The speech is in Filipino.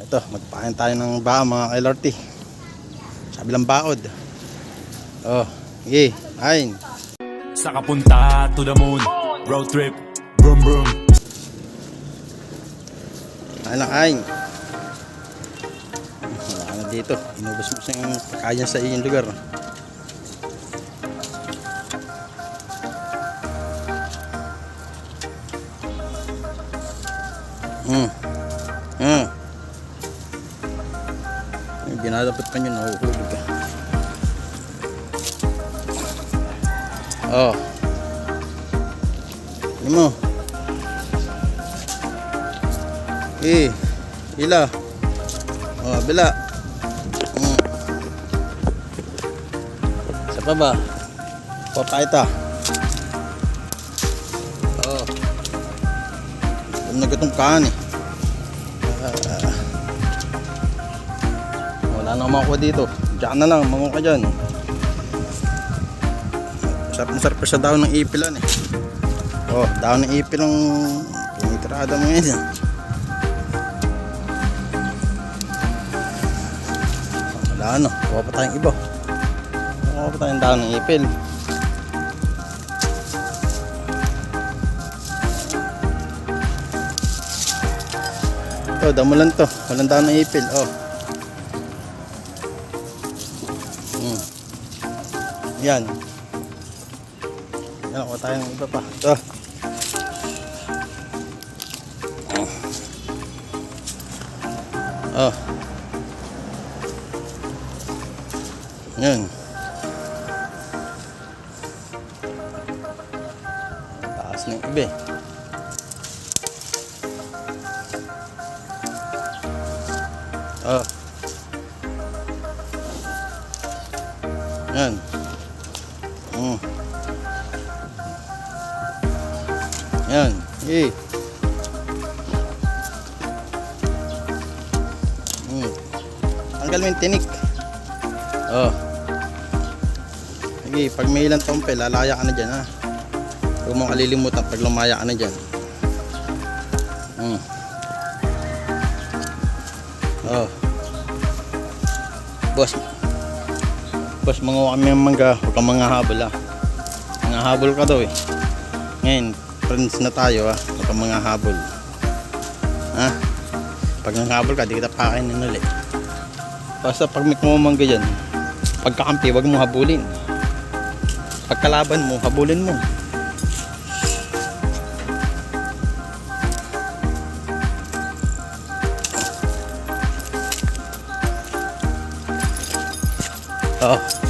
Ito, magpain tayo ng ba mga LRT. Sabi lang baod. Oh, sige, ayin. Sa kapunta to the moon Road trip Vroom vroom Ayin lang, ayin. Wala ka na dito. Inubos mo sa yung kaya sa iyong lugar. Hmm. Dinadapat pa nyo, nahuhulog. Oh. Ano mo? Eh, ila. Oh, bila. Hmm. Sa pa ba? Papaita. Oh. Gutom na gutom ka eh. Ah. Wala na makuha dito. Diyan na lang, manguha ka dyan. Sarap na sarap sa daon ng ipilan eh. Oh, daon ng ipil ang tinitirada mo ngayon. eh. Wala ano, kuha pa tayong iba. Kuha pa tayong daon ng ipil. Ito, damo lang to. Walang daon ng ipil. Oh. Yan. Yan, kuha tayo ng iba pa. Ito. Oh. Yan. Taas ng iba eh. Oh. Yan. Mm. Yan. Eh. Mm. Tanggal mo tinik. Oh. Sige, pag may ilang tompe, lalaya ka na dyan ha. Huwag mong kalilimutan pag lumaya ka na dyan. Mm. Oh. Boss. Boss, manguha kami ng mangga. Huwag kang mga habol ah. Mga habol ka daw eh. Ngayon, friends na tayo ah. Huwag kang mga habol. Ha? Pag nanghabol ka, di kita pakainin ulit. Basta pag may kumamangga dyan, pagkakampi, huwag mo habulin. Pagkalaban mo, habulin mo. Oh.